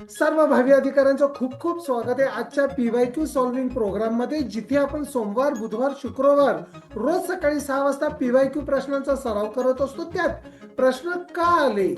सर्व भावी अधिकाऱ्यांचं खूप खूप स्वागत आहे. आजच्या पीवाय क्यू सॉल्व्हिंग प्रोग्राममध्ये जिथे आपण सोमवार बुधवार शुक्रवार रोज सकाळी सहा वाजता पीवाय क्यू प्रश्नांचा सराव करत असतो. त्यात प्रश्न का आले?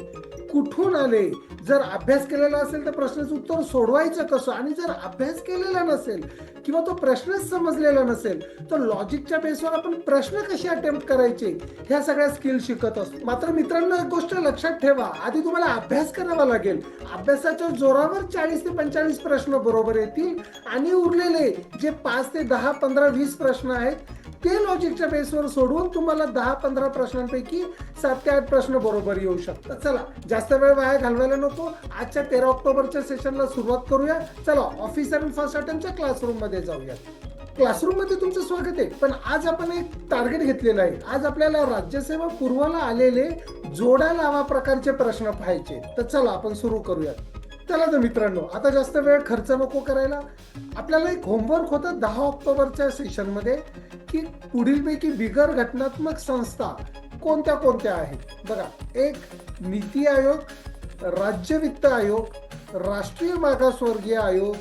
कुठून आले? जर अभ्यास केलेला असेल तर प्रश्नाचं उत्तर सोडवायचं कसं? आणि जर अभ्यास केलेला नसेल किंवा तो प्रश्नच समजलेला नसेल तर लॉजिकच्या बेसवर आपण प्रश्न कसे अटेम्प्ट करायचे? ह्या सगळ्या स्किल शिकत असतो. मात्र मित्रांनो एक गोष्ट लक्षात ठेवा. आधी तुम्हाला अभ्यास करावा लागेल. अभ्यासाच्या जोरावर चाळीस ते पंचेचाळीस प्रश्न बरोबर येतील आणि उरलेले जे पाच ते दहा पंधरा वीस प्रश्न आहेत ते लॉजिकच्या बेसवर सोडवून तुम्हाला दहा पंधरा प्रश्नांपैकी सात ते आठ प्रश्न बरोबर येऊ शकतात. चला जास्त वेळ वाया घालवायला नको. आजच्या तेरा ऑक्टोबरच्या सेशनला सुरुवात करूया. चला ऑफिसर अँड फर्स्ट अटेम्पच्या क्लासरूममध्ये जाऊया. क्लासरूममध्ये तुमचं स्वागत आहे. पण आज आपण एक टार्गेट घेतलेलं आहे. आज आपल्याला राज्यसेवा पूर्वाला आलेले जोडा लावा प्रकारचे प्रश्न पाहायचे तर चला आपण सुरू करूयात. चला तर मित्रांनो आता जास्त वेळ खर्च नको करायला. आपल्याला एक होमवर्क होतं दहा ऑक्टोबरच्या सेशनमध्ये की पुढीलपैकी बिगर घटनात्मक संस्था कोणत्या कोणत्या आहेत? बघा एक नीती आयोग राज्य वित्त आयोग राष्ट्रीय मागासवर्गीय आयोग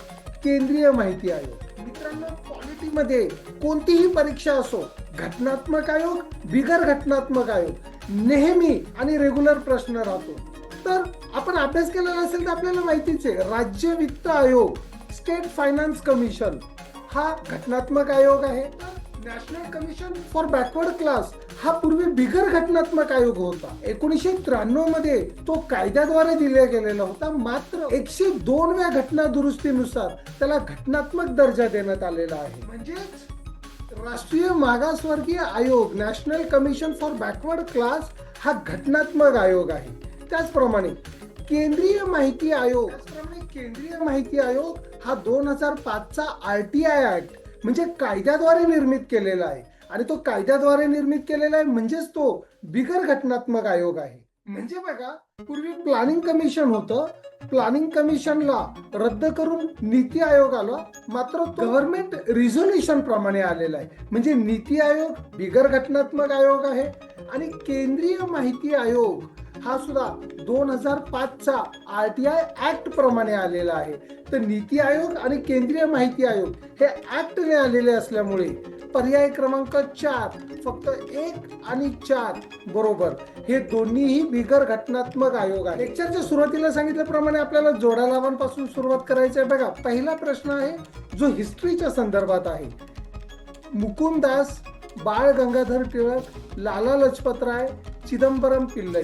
केंद्रीय माहिती आयोग. मित्रांनो पॉलिटीमध्ये कोणतीही परीक्षा असो घटनात्मक आयोग बिगर घटनात्मक आयोग नेहमी आणि रेग्युलर प्रश्न राहतो. तर आपण अभ्यास केलेला असेल तर आपल्याला माहितीच आहे राज्य वित्त आयोग स्टेट फायनान्स कमिशन हा घटनात्मक आयोग आहे. National commission for backward class हा पूर्वी बिगर घटनात्मक आयोग होता. एकोणीसशे त्र्याण्णवमध्ये तो कायद्याद्वारे दिला गेलेला होता. मात्र एकशे दोनव्या घटना दुरुस्तीनुसार त्याला घटनात्मक दर्जा देण्यात आलेला आहे. म्हणजेच राष्ट्रीय मागासवर्गीय आयोग national commission for backward class हा घटनात्मक आयोग आहे. त्याचप्रमाणे केंद्रीय माहिती आयोग त्याचप्रमाणे केंद्रीय माहिती आयोग हा दोन हजार पाचचा आर टी आय ऍक्ट म्हणजे कायद्याद्वारे निर्मित केलेला आहे. आणि तो कायद्याद्वारे निर्मित केलेला आहे म्हणजेच तो बिगर घटनात्मक आयोग आहे. म्हणजे बघा पूर्वी प्लॅनिंग कमिशन होतं. प्लॅनिंग कमिशनला रद्द करून नीती आयोग आला. मात्र गव्हर्नमेंट रिझोल्युशन प्रमाणे आलेला आहे. म्हणजे नीती आयोग बिगर घटनात्मक आयोग आहे. आणि केंद्रीय माहिती आयोग हा सुद्धा दोन हजार पाचचा आर टी आय ऍक्ट प्रमाणे आलेला आहे. तर नीती आयोग आणि केंद्रीय माहिती आयोग हे ऍक्टने आलेले असल्यामुळे पर्याय क्रमांक चार फक्त एक आणि चार बरोबर. हे दोन्हीही बिगर घटनात्मक आयोग आहे लेक्चरच्या सुरुवातीला सांगितल्याप्रमाणे आपल्याला जोडा लावांपासून सुरुवात करायची आहे. बघा पहिला प्रश्न आहे जो हिस्ट्रीच्या संदर्भात आहे. मुकुंदास बाळ गंगाधर टिळक लाला लजपतराय चिदंबरम पिल्लई.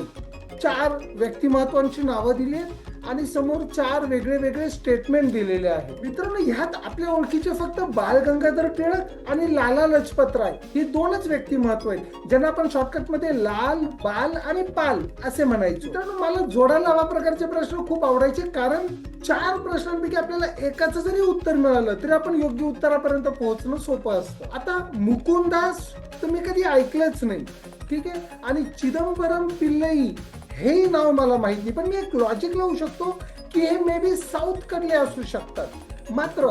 चार व्यक्तिमत्वांची नावं दिली आहेत आणि समोर चार वेगळे वेगळे स्टेटमेंट दिलेले आहेत. मित्रांनो ह्यात आपल्या ओळखीचे फक्त बाल गंगाधर टिळक आणि लाला लजपत राय ही दोनच व्यक्तिमत्व आहेत ज्यांना आपण शॉर्टकटमध्ये लाल बाल आणि पाल असे म्हणायचे. मित्रांनो मला जोडा लावा प्रकारचे प्रश्न खूप आवडायचे कारण चार प्रश्नांपैकी आपल्याला एकाच जरी उत्तर मिळालं तरी आपण योग्य उत्तरापर्यंत पोहोचणं सोपं असतं. आता मुकुंदास तुम्ही कधी ऐकलंच नाही ठीक आहे? आणि चिदंबरम पिल्लई हे नाव मला माहीत नाही पण मी एक लॉजिक लावू शकतो की हे मे बी साऊथ कडले असू शकतात. मात्र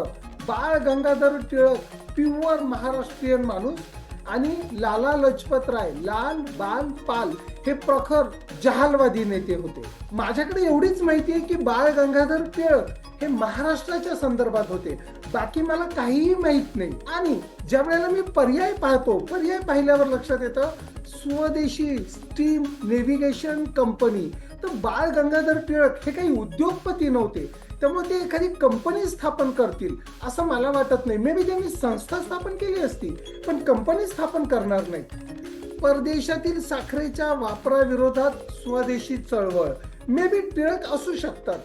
बाळ गंगाधर टिळक प्युअर महाराष्ट्रीयन माणूस आणि लाला लजपत राय लाल बाल पाल हे प्रखर जहालवादी नेते होते. माझ्याकडे एवढीच माहिती आहे की बाळ गंगाधर टिळक हे महाराष्ट्राच्या संदर्भात होते. बाकी मला काहीही माहीत नाही. आणि ज्या वेळेला मी पर्याय पाहतो पर्याय पाहिल्यावर लक्षात येतं स्वदेशी स्टीम नेव्हिगेशन कंपनी तर बाळ गंगाधर टिळक हे काही उद्योगपती नव्हते. त्यामुळे ते एखादी कंपनी स्थापन करतील असं मला वाटत नाही. मे बी त्यांनी संस्था स्थापन केली असती पण कंपनी स्थापन करणार नाही परदेशातील साखरेच्या वापराविरोधात स्वदेशी चळवळ. मे बी टिळक असू शकतात.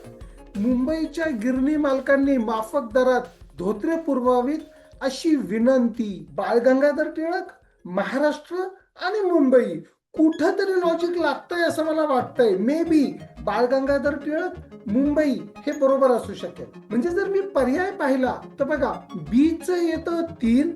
मुंबईच्या गिरणी मालकांनी माफक दरात धोत्रे पुरवावीत अशी विनंती. बाळ गंगाधर टिळक महाराष्ट्र आणि मुंबई कुठंतरी लॉजिक लागतंय असं मला वाटतंय. मे बी बाळ गंगाधर टिळक मुंबई हे बरोबर असू शकेल. म्हणजे जर मी पर्याय पाहिला तर बघा बीच येतं तीन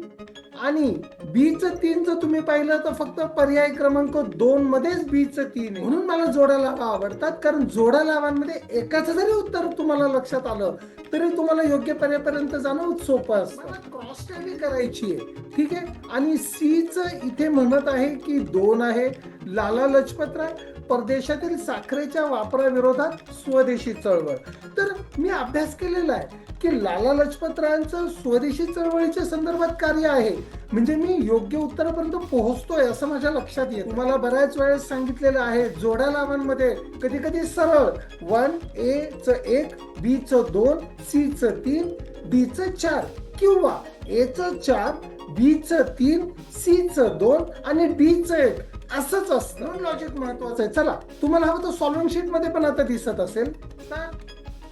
आणि बीच तीन जर तुम्ही पाहिलं तर फक्त पर्याय क्रमांक दोन मध्येच बीच तीन आहे. म्हणून मला जोडा लावा आवडतात. कारण जोडा लावांमध्ये एकाच जरी उत्तर तुम्हाला लक्षात आलं तरी तुम्हाला योग्य पर्यापर्यंत जाणं सोपं असतं. क्रॉस टॅली करायची आहे. ठीक आहे? आणि सी च इथे म्हणत आहे की दोन आहे. लाला लजपत राय परदेशातील साखरेच्या वापराविरोधात स्वदेशी चळवळ. तर मी अभ्यास केलेला आहे की लाला लजपतरायांचं स्वदेशी चळवळीच्या संदर्भात कार्य आहे. म्हणजे मी योग्य उत्तरापर्यंत पोहोचतोय असं माझ्या लक्षात येत. मला बऱ्याच वेळेस सांगितलेलं आहे जोड्या लावांमध्ये कधी कधी सरळ. वन ए च एक बी च दोन सी च तीन डी च चार किंवा ए च चार बी च तीन सी च दोन आणि डी च एक. असंच असतं. लॉजिक महत्वाचं आहे. चला तुम्हाला हवं तर सॉल्व्हिंग शीटमध्ये पण आता दिसत असेल. तर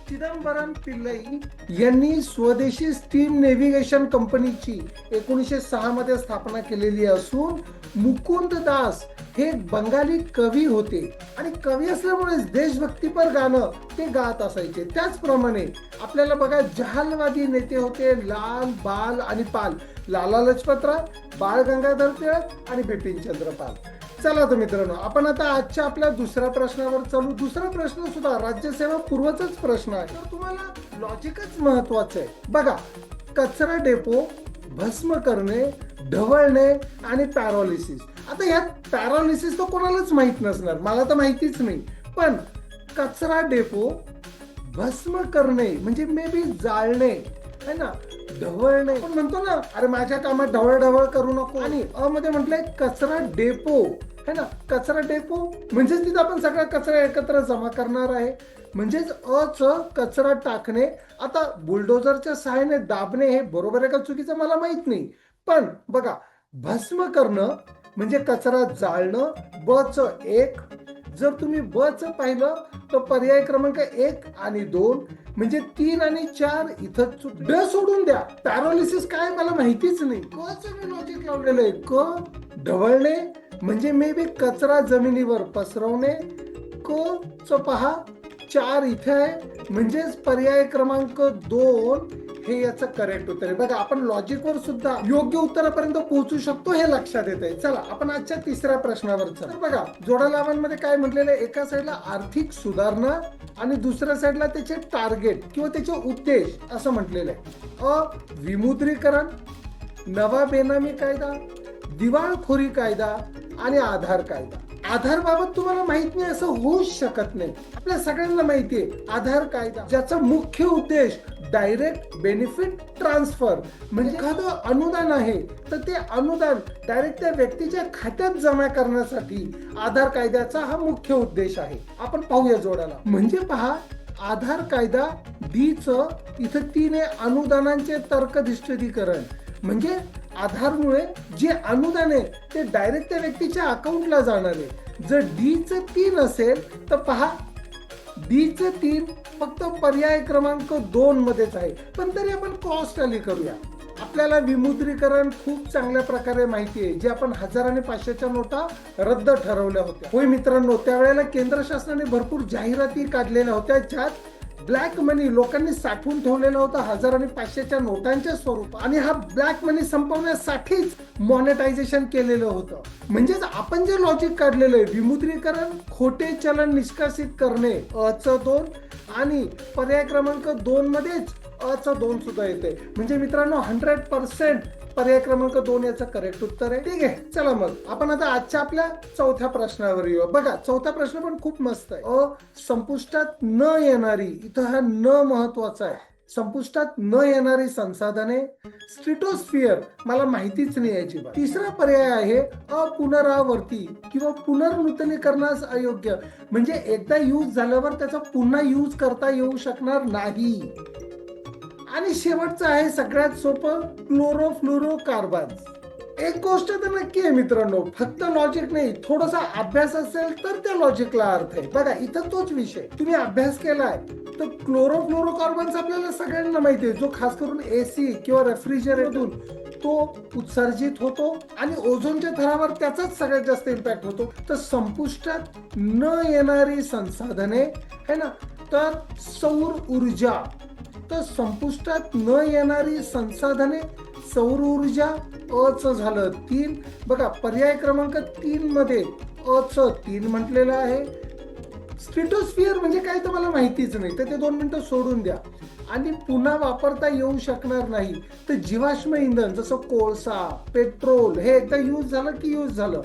चिदंबरम पिल्लई यांनी स्वदेशी स्टीम नेव्हिगेशन कंपनीची एकोणीसशे सहा मध्ये स्थापना केलेली असून मुकुंद दास हे बंगाली कवी होते. आणि कवी असल्यामुळेच देशभक्तीपर गाणं ते गात असायचे. त्याचप्रमाणे आपल्याला बघा जहालवादी नेते होते लाल बाल आणि पाल. लाला लजपतराव बाळ गंगाधर टिळक आणि बिपिन चंद्र पाल चला तर मित्रांनो आपण आता आजच्या आपल्या दुसऱ्या प्रश्नावर चालू. दुसरा प्रश्न सुद्धा राज्यसेवा पूर्वचाच प्रश्न आहे. तर तुम्हाला लॉजिकच महत्वाचं आहे. बघा कचरा डेपो भस्म करणे ढवळणे आणि पॅरोलिसिस. आता ह्यात पॅरोलिसिस तर कोणालाच माहीत नसणार. मला तर माहितीच नाही. पण कचरा डेपो भस्म करणे म्हणजे मे बी जाळणे है ना? ढवळणे. पण म्हणतो ना अरे माझ्या कामात ढवळ ढवळ करू नको. आणि अ मध्ये म्हटलंय कचरा डेपो. है ना? कचरा डेपो म्हणजेच तिथं आपण सगळा कचरा एकत्र जमा करणार आहे. म्हणजेच अ च कचरा टाकणे आता बुलडोझरच्या सहाय्याने दाबणे हे बरोबर आहे का चुकीचं मला माहीत नाही. पण बघा भस्म करणं म्हणजे कचरा जाळणं ब च एक जर तुम्ही ब च पाहिलं तर पर्याय क्रमांक एक आणि दोन म्हणजे तीन आणि चार इथं ड सोडून द्या. पॅरोलिसिस काय मला माहितीच नाही. क च मी लॉजिक लावलेलं आहे. क ढवळणे म्हणजे मे बी कचरा जमिनीवर पसरवणे क च पहा चार इथे आहे. म्हणजेच पर्याय क्रमांक दोन हे याचं करेक्ट उत्तर आहे. बघा आपण लॉजिकवर सुद्धा योग्य उत्तरापर्यंत पोहोचू शकतो हे लक्षात येत आहे चला आपण आजच्या तिसऱ्या प्रश्नावर चला. बघा जोडा लावांमध्ये काय म्हटलेलं आहे? एका साईडला आर्थिक सुधारणा आणि दुसऱ्या साईडला त्याचे टार्गेट किंवा त्याचे उद्देश असं म्हटलेलं आहे. अ विमुद्रीकरण नवा बेनामी कायदा दिवाळखोरी कायदा आणि आधार कायदा. आधार बाबत तुम्हाला माहीत नाही असं होऊच शकत नाही. आपल्या सगळ्यांना माहिती आहे आधार कायदा. ज्याचा मुख्य उद्देश डायरेक्ट बेनिफिट ट्रान्सफर म्हणजे एखादं अनुदान आहे तर ते अनुदान डायरेक्ट त्या व्यक्तीच्या खात्यात जमा करण्यासाठी आधार कायद्याचा हा मुख्य उद्देश आहे. आपण पाहूया जोडाला. म्हणजे पहा आधार कायदा डी च इथं तीन अनुदानांचे तर्कनिष्ठीकरण. म्हणजे आधारमुळे जे अनुदान आहे ते डायरेक्ट त्या व्यक्तीच्या अकाउंटला जाणार आहे. जर डी च तीन असेल तर पहा डी च तीन फक्त पर्याय क्रमांक दोन मध्येच आहे. पण तरी आपण कॉस्ट आली करूया. आपल्याला विमुद्रीकरण खूप चांगल्या प्रकारे माहिती आहे जे आपण हजार आणि पाचशेच्या नोटा रद्द ठरवल्या होत्या. होय मित्रांनो त्यावेळेला केंद्र शासनाने भरपूर जाहिराती काढलेल्या होत्या ज्यात ब्लॅक मनी लोकांनी साठवून ठेवलेला होता हजार आणि पाचशेच्या नोटांच्या स्वरूपात आणि हा ब्लॅक मनी संपवण्यासाठीच मॉनिटायझेशन केलेलं होतं. म्हणजेच आपण जे लॉजिक काढलेलं आहे विमुद्रीकरण खोटे चलन निष्कासित करणे अच दोन आणि पर्याय क्रमांक दोन मध्येच अच दोन सुद्धा येते. म्हणजे मित्रांनो हंड्रेड पर्सेंट पर्याय क्रमांक दोन याचं करेक्ट उत्तर आहे. ठीक आहे चला मग. आपण आता आजच्या आपल्या चौथ्या प्रश्नावर येऊ बघा चौथा प्रश्न पण खूप मस्त आहे. अ संपुष्टात न येणारी इथं हा न महत्त्वाचा आहे. संपुष्टात न येणारी संसाधने स्ट्रिटोस्फिअर मला माहितीच नाही याची तिसरा पर्याय आहे अपुनरावर्ती किंवा पुनर्नूतनीकरणास अयोग्य. म्हणजे एकदा यूज झाल्यावर त्याचा पुन्हा यूज करता येऊ शकणार नाही. आणि शेवटचं आहे सगळ्यात सोपं क्लोरोफ्लोरो कार्बन एक गोष्ट तर नक्की आहे मित्रांनो फक्त लॉजिक नाही थोडासा अभ्यास असेल तर त्या लॉजिकला अर्थ आहे. बघा इथं तोच विषय. तुम्ही अभ्यास केलाय तर क्लोरोफ्लोरो कार्बन्स आपल्याला सगळ्यांना माहिती आहे. जो खास करून एसी किंवा रेफ्रिजरेटून तो उत्सर्जित होतो आणि ओझोनच्या थरावर त्याचाच सगळ्यात जास्त इम्पॅक्ट होतो. तर संपुष्टात न येणारी संसाधने है ना? तर सौर ऊर्जा. तर संपुष्टात न येणारी संसाधने सौर ऊर्जा अच झालं. तीन बघा पर्याय क्रमांक तीन मध्ये अच तीन म्हटलेलं आहे. स्ट्रिटोस्फिअर म्हणजे काय तर मला माहितीच नाही तर ते दोन मिनिटं सोडून द्या. आणि पुन्हा वापरता येऊ शकणार नाही. तर जीवाश्म इंधन जसं कोळसा पेट्रोल हे एकदा यूज झालं की यूज झालं.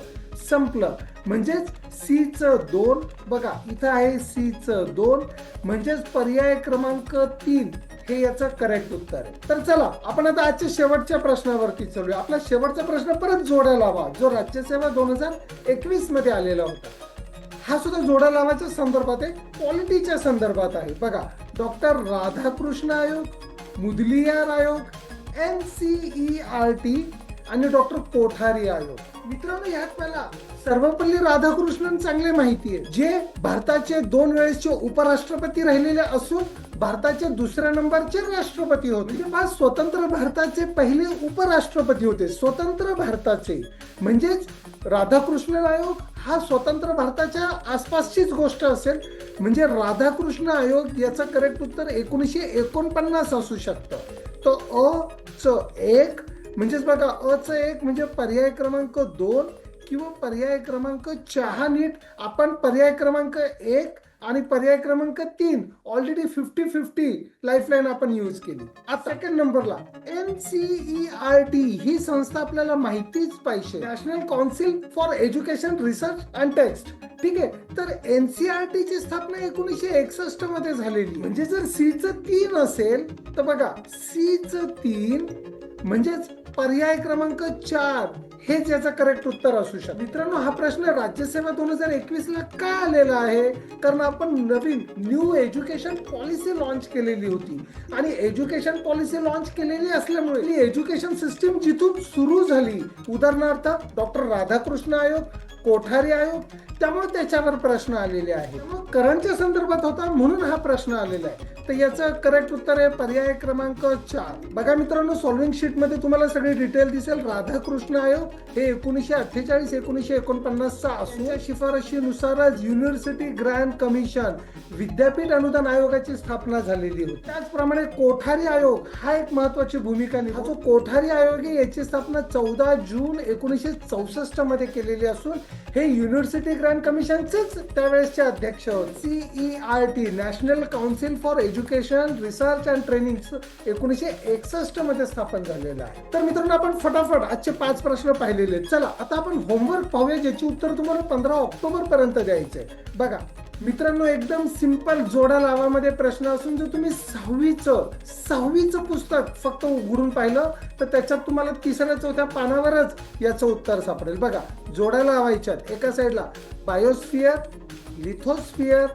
संपलं. म्हणजेच सी च दोन बघा इथं आहे सी च दोन. म्हणजेच पर्याय क्रमांक तीन. हे याचं करेक्ट उत्तर आहे. तर चला आपण आता आजच्या शेवटच्या प्रश्नावरती चलूया. आपला शेवटचा प्रश्न परत जोडा लावा जो राज्यसेवा दोन हजार एकवीसमध्ये आलेला होता. हा सुद्धा जोडा लावाच्या संदर्भात आहे क्वालिटीच्या संदर्भात आहे. बघा डॉक्टर राधाकृष्ण आयोग मुदलियार आयोग एन सी आर टी आणि डॉक्टर कोठारी आयोग. मित्रांनो यात मला सर्वपल्ली राधाकृष्णन चांगले माहिती आहे. जे भारताचे दोन वेळेसचे उपराष्ट्रपती राहिलेले असून भारताचे दुसऱ्या नंबरचे राष्ट्रपती होते. म्हणजे स्वतंत्र भारताचे पहिले उपराष्ट्रपती होते. स्वतंत्र भारताचे. म्हणजेच राधाकृष्ण आयोग हा स्वतंत्र भारताच्या आसपासचीच गोष्ट असेल. म्हणजे राधाकृष्ण आयोग याचं करेक्ट उत्तर एकोणीसशे एकोणपन्नास असू शकतं. तो अ च एक. म्हणजेच बघा अ च एक म्हणजे पर्याय क्रमांक दोन किंवा पर्याय क्रमांक चहा नीट. आपण पर्याय क्रमांक एक आणि पर्याय क्रमांक तीन ऑलरेडी फिफ्टी फिफ्टी लाईफलाईन आपण यूज केली. आता सेकंड नंबरला एन आर टी ही संस्था आपल्याला माहितीच पाहिजे. National council for education research and text ठीक आहे? तर एनसीआरटी ची स्थापना एकोणीसशे एकसष्टमध्ये झालेली म्हणजे जर सी च तीन असेल तर बघा सी च तीन म्हणजेच पर्याय क्रमांक चार हेच याचं करेक्ट उत्तर असू शकतं. मित्रांनो हा प्रश्न राज्यसेवा दोन हजार एकवीस ला का आलेला आहे? कारण आपण नवीन न्यू एज्युकेशन पॉलिसी लॉन्च केलेली होती. आणि एज्युकेशन पॉलिसी लॉन्च केलेली असल्यामुळे ही एज्युकेशन सिस्टीम जिथून सुरू झाली. उदाहरणार्थ डॉक्टर राधाकृष्ण आयोग कोठारी आयोग त्यामुळे त्याच्यावर प्रश्न आलेले आहे मग करंटच्या संदर्भात होता म्हणून हा प्रश्न आलेला आहे. तर याचं करेक्ट उत्तर आहे पर्याय क्रमांक चार. बघा मित्रांनो सॉल्विंग शीटमध्ये तुम्हाला सगळी डिटेल दिसेल. राधाकृष्ण आयोग हे एकोणीसशे अठ्ठेचाळीस एकोणीसशे एकोणपन्नासचा असून या शिफारशीनुसारच युनिव्हर्सिटी ग्रँड कमिशन विद्यापीठ अनुदान आयोगाची स्थापना झालेली होती. त्याचप्रमाणे कोठारी आयोग हा एक महत्वाची भूमिका निभा जो कोठारी आयोग आहे याची स्थापना चौदा जून एकोणीसशे चौसष्टमध्ये केलेली असून हे युनिव्हर्सिटी ग्रँड कमिशनचेच त्यावेळेसचे अध्यक्ष होते. C E R T national council for education research and training एकोणीसशे एकसष्टमध्ये स्थापन झालेलं आहे. तर मित्रांनो आपण फटाफट आजचे पाच प्रश्न पाहिलेले आहेत. चला आता आपण होमवर्क पाहूया ज्याची उत्तर तुम्हाला पंधरा ऑक्टोबर पर्यंत द्यायचंय. बघा मित्रांनो एकदम सिंपल जोडा लावामध्ये प्रश्न असून जर तुम्ही सहावीचं सहावीचं पुस्तक फक्त उघडून पाहिलं तर त्याच्यात तुम्हाला तिसऱ्या चौथ्या पानावरच याचं उत्तर सापडेल. बघा जोड्या लावायच्यात एका साईडला बायोस्फियर लिथोस्फियर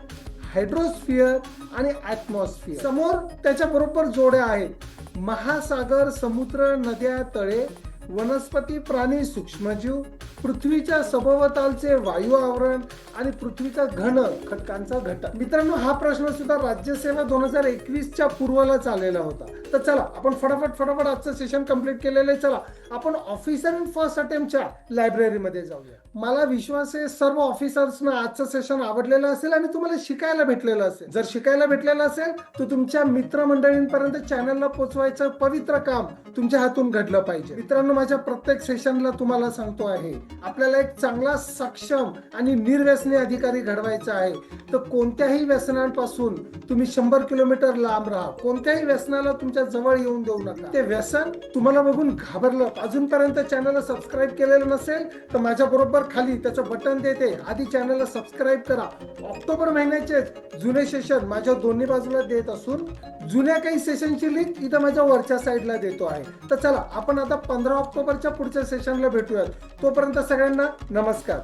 हायड्रोस्फियर आणि ॲटमॉस्फियर समोर त्याच्या बरोबर जोड्या आहेत. महासागर समुद्र नद्या तळे वनस्पती प्राणी सूक्ष्मजीव पृथ्वीच्या सभोवतालचे वायू आवरण आणि पृथ्वीचा घन खटकांचा घटक. मित्रांनो हा प्रश्न सुद्धा राज्यसेवा दोन हजार एकवीसच्या पूर्वला चाललेला होता. तर चला आपण फटाफट फटाफट आजचं सेशन कंप्लीट केलेलं आहे. चला आपण ऑफिसर इन फर्स्ट अटेम्प्टच्या लायब्ररीमध्ये जाऊया. मला विश्वास आहे सर्व ऑफिसर्सना आजचं सेशन आवडलेलं असेल आणि तुम्हाला शिकायला भेटलेलं असेल. जर शिकायला भेटलेलं असेल तर तुमच्या मित्रमंडळींपर्यंत चॅनलला पोचवायचं पवित्र काम तुमच्या हातून घडलं पाहिजे. मित्रांनो मित्रांनो माझ्या प्रत्येक सेशनला तुम्हाला सांगतो आहे आपल्याला एक चांगला सक्षम आणि निर्व्यसनी अधिकारी घडवायचा आहे. तर कोणत्याही व्यसनांपासून तुम्ही शंभर किलोमीटर लांब राहा. कोणत्याही व्यसनाला तुमच्या जवळ येऊन देऊ नका. ते व्यसन तुम्हाला बघून घाबरलं. अजूनपर्यंत चॅनलला सबस्क्राईब केलेलं नसेल तर माझ्या बरोबर खाली त्याचं बटन देते. आधी चॅनलला सबस्क्राईब करा. ऑक्टोबर महिन्याचे जुने सेशन माझ्या दोन्ही बाजूला देत असून जुन्या काही सेशनची लिंक इथं माझ्या वरच्या साईडला देतो आहे. तर चला आपण आता पंधरा ऑक्टोबरच्या पुढच्या सेशनला भेटूयात. तोपर्यंत सगळ्यांना नमस्कार.